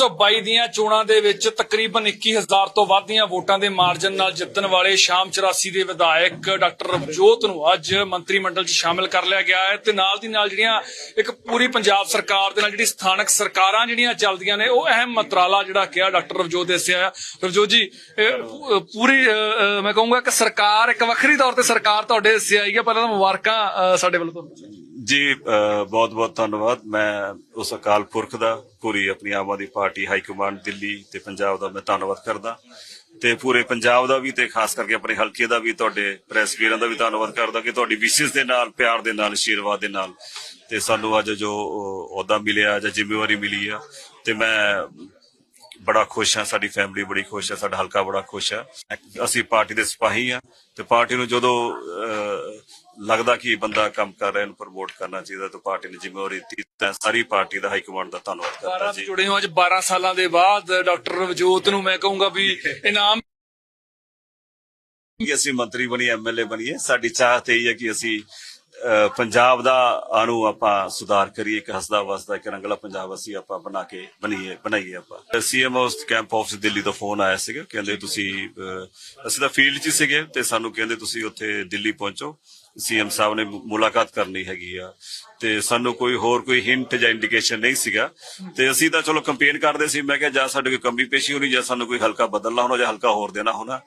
2022 ਦੀਆਂ ਚੋਣਾਂ ਦੇ ਵਿੱਚ ਤਕਰੀਬਨ 21000 ਤੋਂ ਵੱਧ ਦੀਆਂ ਵੋਟਾਂ ਦੇ ਮਾਰਜਨ ਨਾਲ ਜਿੱਤਣ ਵਾਲੇ ਸ਼ਾਮ 84 ਦੇ ਵਿਧਾਇਕ ਡਾਕਟਰ ਰਵਜੋਤ ਨੂੰ ਅੱਜ ਮੰਤਰੀ ਮੰਡਲ 'ਚ ਸ਼ਾਮਿਲ ਕਰ ਲਿਆ ਗਿਆ ਹੈ ਤੇ ਨਾਲ ਦੀ ਨਾਲ ਜਿਹੜੀਆਂ ਇੱਕ ਪੂਰੀ ਪੰਜਾਬ ਸਰਕਾਰ ਦੇ ਨਾਲ ਜਿਹੜੀ ਸਥਾਨਕ ਸਰਕਾਰਾਂ ਜਿਹੜੀਆਂ ਚੱਲਦੀਆਂ ਨੇ, ਉਹ ਅਹਿਮ ਮੰਤਰਾਲਾ ਜਿਹੜਾ ਕਿਹਾ ਡਾਕਟਰ ਰਵਜੋਤ ਦੱਸਿਆ ਹੈ। ਰਵਜੋਤ ਜੀ ਪੂਰੀ ਮੈਂ ਕਹੂੰਗਾ ਕਿ ਸਰਕਾਰ ਇੱਕ ਵੱਖਰੀ ਤੌਰ ਤੇ ਸਰਕਾਰ ਤੁਹਾਡੇ ਹਿੱਸੇ ਆਈ ਹੈ ਪਹਿਲਾਂ ਤਾਂ ਮੁਬਾਰਕਾਂ ਸਾਡੇ ਵੱਲੋਂ ਤੁਹਾਨੂੰ ਜੀ ਬਹੁਤ ਬਹੁਤ ਧੰਨਵਾਦ। ਮੈਂ ਉਸ ਅਕਾਲ ਪੁਰਖ ਦਾ ਪੂਰੀ ਆਪਣੀ Aam Aadmi party high command Delhi ਤੇ ਪੰਜਾਬ ਦਾ ਮੈਂ ਧੰਨਵਾਦ ਕਰਦਾ। ਤੇ ਪੂਰੇ ਪੰਜਾਬ ਦਾ ਵੀ ਤੇ ਖਾਸ ਕਰਕੇ ਆਪਣੇ ਹਲਕੇ ਦਾ ਵੀ ਤੁਹਾਡੇ ਪ੍ਰੈਸ ਵੀਰਾਂ ਦਾ ਵੀ ਧੰਨਵਾਦ ਕਰਦਾ ਕਿ ਤੁਹਾਡੀ ਵਿਸ਼ੇਸ਼ ਦੇ ਨਾਲ, ਪਿਆਰ ਦੇ ਨਾਲ ਆਸ਼ੀਰਵਾਦ ਦੇ ਨਾਲ। ਤੇ ਸਾਨੂੰ ਅੱਜ ਜੋ ਅਹੁਦਾ ਮਿਲਿਆ ਜਾਂ ਜ਼ਿੰਮੇਵਾਰੀ ਮਿਲੀ ਆ। ਤੇ ਮੈਂ ਬੜਾ ਖੁਸ਼ ਹਾਂ ਸਾਡੀ ਫੈਮਿਲੀ ਬੜੀ ਖੁਸ਼ ਹੈ ਸਾਡਾ ਹਲਕਾ ਬੜਾ ਖੁਸ਼ ਹੈ। ਅਸੀਂ ਪਾਰਟੀ ਦੇ ਸਿਪਾਹੀ ਆ ਤੇ ਪਾਰਟੀ ਨੂੰ ਜਦੋਂ ਲੱਗਦਾ ਕਿ ਬੰਦਾ ਕੰਮ ਕਰ ਰਿਹਾ ਇਹਨੂੰ ਪ੍ਰਮੋਟ ਕਰਨਾ ਚਾਹੀਦਾ ਤਾਂ ਪਾਰਟੀ ਨੇ ਜ਼ਿੰਮੇਵਾਰੀ ਦਿੱਤੀ ਤਾਂ ਸਾਰੀ ਪਾਰਟੀ ਦਾ ਹਾਈ ਕਮਾਂਡ ਦਾ ਧੰਨਵਾਦ ਕਰਦਾ 12 ਜੀ। ਜੁੜੇ ਹੋ ਅੱਜ 12 ਸਾਲਾਂ ਦੇ ਬਾਅਦ ਡਾਕਟਰ ਰਵਜੋਤ ਨੂੰ ਮੈਂ ਕਹੂੰਗਾ ਵੀ ਇਨਾਮ ਕਿ ਅਸੀਂ ਮੰਤਰੀ ਬਣੀ ਐਮਐਲਏ ਬਣੀਏ ਸਾਡੀ ਚਾਹਤ ਇਹ ਹੈ ਕਿ ਅਸੀਂ ਪੰਜਾਬ ਦਾ ਆਨੂੰ ਆਪਾਂ ਸੁਧਾਰ ਕਰੀਏ, ਇੱਕ ਹੱਸਦਾ ਵਸਦਾ, ਇੱਕ ਰੰਗਲਾ ਪੰਜਾਬ ਅਸੀਂ ਆਪਾਂ ਬਣਾ ਕੇ ਬਣੀਏ, ਬਣਾਈਏ ਆਪਾਂ। CM house camp office Delhi ਤੋਂ ਫੋਨ ਆਇਆ ਸੀਗਾ, ਕਹਿੰਦੇ ਤੁਸੀਂ ਅਸੀਂ ਤਾਂ ਫੀਲਡ 'ਚ ਸੀਗੇ ਤੇ ਸਾਨੂੰ ਕਹਿੰਦੇ ਤੁਸੀਂ ਉੱਥੇ ਦਿੱਲੀ ਪਹੁੰਚੋ। ਸੀਐਮ ਸਾਹਿਬ ਨੇ ਮੁਲਾਕਾਤ ਕਰਨੀ ਹੈਗੀ ਆ ਤੇ ਸਾਨੂੰ ਕੋਈ ਹੋਰ ਕੋਈ ਹਿੰਟ ਜਾਂ ਇੰਡੀਕੇਸ਼ਨ ਨਹੀਂ ਸੀਗਾ। ਤੇ ਅਸੀਂ ਤਾਂ ਚਲੋ ਕੰਪੇਨ ਕਰਦੇ ਸੀ ਮੈਂ ਕਿਹਾ ਜਾਂ ਸਾਡੇ ਕੋਈ ਕਮੀ ਪੇਸ਼ੀ ਹੋਣੀ ਜਾਂ ਸਾਨੂੰ ਕੋਈ ਹਲਕਾ ਬਦਲਣਾ ਹੋਣਾ ਜਾਂ ਹਲਕਾ ਹੋਰ ਦੇਣਾ ਹੋਣਾ।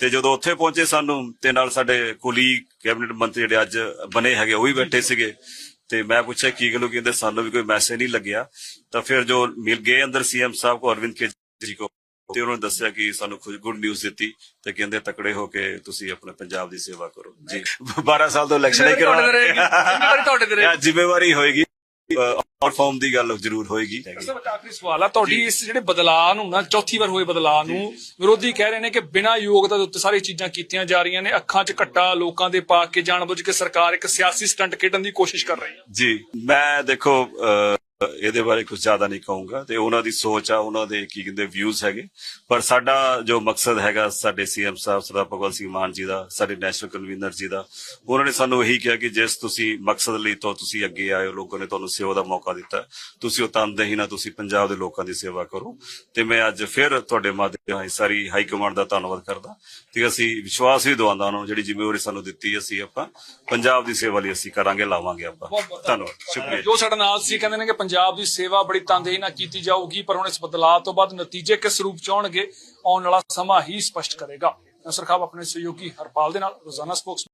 ਤੇ ਜਦੋਂ ਉੱਥੇ ਪਹੁੰਚੇ ਸਾਨੂੰ ਤੇ ਨਾਲ ਸਾਡੇ ਕੁਲੀ ਕੈਬਨਿਟ ਮੰਤਰੀ ਜਿਹੜੇ ਅੱਜ ਬਣੇ ਹੈਗੇ ਉਹ ਵੀ ਬੈਠੇ ਸੀਗੇ। ਤੇ ਮੈਂ ਪੁੱਛਿਆ ਕੀ ਗੱਲ ਹੋ ਕਹਿੰਦੇ ਸਾਨੂੰ ਵੀ ਕੋਈ ਮੈਸੇਜ ਨਹੀਂ ਲੱਗਿਆ। ਤਾਂ ਫਿਰ ਜੋ ਮਿਲ ਗਏ ਅੰਦਰ ਸੀਐਮ ਸਾਹਿਬ ਕੋ ਅਰਵਿੰਦ ਕੇਜਰੀ ਕੋ। ਤੇ ਉਹਨਾਂ ਨੇ ਦੱਸਿਆ ਕਿ ਸਾਨੂੰ ਕੁਝ ਗੁੱਡ ਨਿਊਜ਼ ਦਿੱਤੀ ਤੇ ਕਹਿੰਦੇ ਤਕੜੇ ਹੋ ਕੇ ਤੁਸੀਂ ਆਪਣੇ ਪੰਜਾਬ ਦੀ ਸੇਵਾ ਕਰੋ। ਜੀ। 12 ਸਾਲ ਤੋਂ ਇਲੈਕਸ਼ਨ ਤੇ ਰਹੇਗੀ। ਜ਼ਿੰਮੇਵਾਰੀ ਤੁਹਾਡੇ ਤੇ ਰਹੇਗੀ। ਕਰਵਾ ਜ਼ਿੰਮੇਵਾਰੀ ਹੋਏਗੀ। ਔਰ ਫਾਰਮ ਦੀ ਗੱਲ ਜ਼ਰੂਰ ਹੋਏਗੀ। ਸਰ ਆਖਰੀ ਸਵਾਲ ਆ ਤੁਹਾਡੀ ਇਸ ਜਿਹੜੇ ਬਦਲਾਅ ਨੂੰ ਨਾ ਚੌਥੀ ਵਾਰ ਹੋਏ ਬਦਲਾਅ ਨੂੰ ਵਿਰੋਧੀ ਕਹਿ ਰਹੇ ਨੇ ਕਿ ਬਿਨਾਂ ਯੋਗਤਾ ਦੇ ਉੱਤੇ ਸਾਰੀ ਚੀਜ਼ਾਂ ਕੀਤੀਆਂ ਜਾ ਰਹੀਆਂ ਨੇ ਅੱਖਾਂ 'ਚ ਘੱਟਾ ਲੋਕਾਂ ਦੇ ਪਾ ਕੇ ਜਾਣਬੁੱਝ ਕੇ ਸਰਕਾਰ ਇੱਕ ਸਿਆਸੀ ਸਟੰਟ ਖੇਡਣ ਦੀ ਕੋਸ਼ਿਸ਼ ਕਰ ਰਹੀ ਹੈ। ਜੀ ਮੈਂ ਦੇਖੋ ਇਹਦੇ ਬਾਰੇ ਕੁਝ ਜ਼ਿਆਦਾ ਨਹੀਂ ਕਹੂੰਗਾ ਤੇ ਉਹਨਾਂ ਦੀ ਸੋਚ ਆ ਉਹਨਾਂ ਦੇ ਕੀ ਕਹਿੰਦੇ ਵਿਊਜ਼ ਹੈਗੇ। ਪਰ ਸਾਡਾ ਜੋ ਮਕਸਦ ਹੈਗਾ ਸਾਡੇ ਸੀਐਮ ਸਾਹਿਬ ਸਰਦਾਰ ਭਗਵੰਤ ਸਿੰਘ ਮਾਨ ਜੀ ਦਾ ਸਾਡੇ ਨੈਸ਼ਨਲ ਕਨਵੀਨਰ ਜੀ ਦਾ ਉਹਨਾਂ ਨੇ ਸਾਨੂੰ ਇਹੀ ਕਿਹਾ ਕਿ ਜਿਸ ਤੁਸੀਂ ਮਕਸਦ ਲਈ ਤੋਂ ਤੁਸੀਂ ਅੱਗੇ ਆਏ ਹੋ ਲੋਕਾਂ ਨੇ ਤੁਹਾਨੂੰ ਸੇਵਾ ਦਾ ਮੌਕਾ ਦਿੱਤਾ ਤੁਸੀਂ ਉਹ ਤਨਦੇਹੀ ਨਾਲ ਤੁਸੀਂ ਪੰਜਾਬ ਦੇ ਲੋਕਾਂ ਦੀ ਸੇਵਾ ਕਰੋ। ਤੇ ਮੈਂ ਅੱਜ ਫਿਰ ਤੁਹਾਡੇ ਮਾਧਿਅਮ ਰਾਹੀਂ ਸਾਰੀ ਹਾਈ ਕਮਾਂਡ ਦਾ ਧੰਨਵਾਦ ਕਰਦਾ ਤੇ ਅਸੀਂ ਵਿਸ਼ਵਾਸ ਵੀ ਦਵਾਉਂਦਾ ਉਹਨਾਂ ਨੂੰ ਜਿਹੜੀ ਜ਼ਿੰਮੇਵਾਰੀ ਸਾਨੂੰ ਦਿੱਤੀ ਅਸੀਂ ਆਪਾਂ ਪੰਜਾਬ ਦੀ ਸੇਵਾ ਲਈ ਅਸੀਂ ਕਰਾਂਗੇ ਲਾਵਾਂਗੇ ਆਪਾਂ। ਧੰਨਵਾਦ। ਸ਼ੁਕਰੀਆ ਜੋ ਸਾਡੇ ਨਾਲ ਸੀ ਕਹਿੰਦੇ ਨੇ ਕਿ ਪੰਜਾਬ ਦੀ ਸੇਵਾ ਬੜੀ ਤਨਦੇਹੀ ਨਾਲ ਕੀਤੀ ਜਾਊਗੀ, ਪਰ ਹੁਣ ਇਸ ਬਦਲਾਅ ਤੋਂ ਬਾਅਦ ਨਤੀਜੇ ਕਿਸ ਰੂਪ ਚ ਆਉਣਗੇ, ਆਉਣ ਵਾਲਾ ਸਮਾਂ ਹੀ ਸਪਸ਼ਟ ਕਰੇਗਾ। ਨਸਰ ਖਾਬ ਆਪਣੇ ਸਹਿਯੋਗੀ ਹਰਪਾਲ ਦੇ ਨਾਲ, ਰੋਜ਼ਾਨਾ ਸਪੋਕਸ